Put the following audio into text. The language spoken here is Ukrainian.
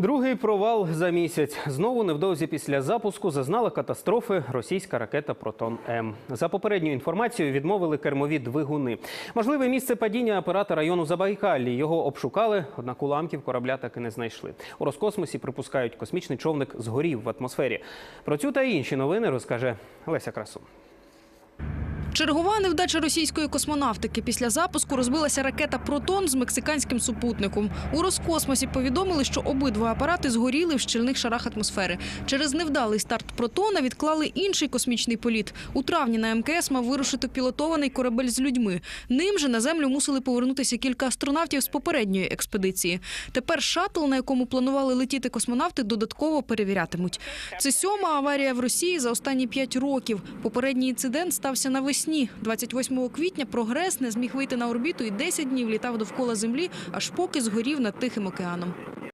Другий провал за місяць. Знову невдовзі після запуску зазнала катастрофи російська ракета Протон М. За попередньою інформацією відмовили кермові двигуни. Можливе місце падіння апарата району Забайкаллі. Його обшукали, однак уламків корабля так і не знайшли. У Роскосмосі припускають, космічний човник згорів в атмосфері. Про цю та інші новини розкаже Леся Красун. Чергова невдача російської космонавтики. Після запуску розбилася ракета Протон з мексиканським супутником. У Роскосмосі повідомили, що обидва апарати згоріли в щільних шарах атмосфери. Через невдалий старт Протона відклали інший космічний політ. У травні на МКС мав вирушити пілотований корабель з людьми. Ним же на землю мусили повернутися кілька астронавтів з попередньої експедиції. Тепер шаттл, на якому планували летіти космонавти, додатково перевірятимуть. Це сьома аварія в Росії за останні п'ять років. Попередній інцидент стався навесні. 28 квітня прогрес не зміг вийти на орбіту і 10 днів літав довкола землі, аж поки згорів над Тихим океаном.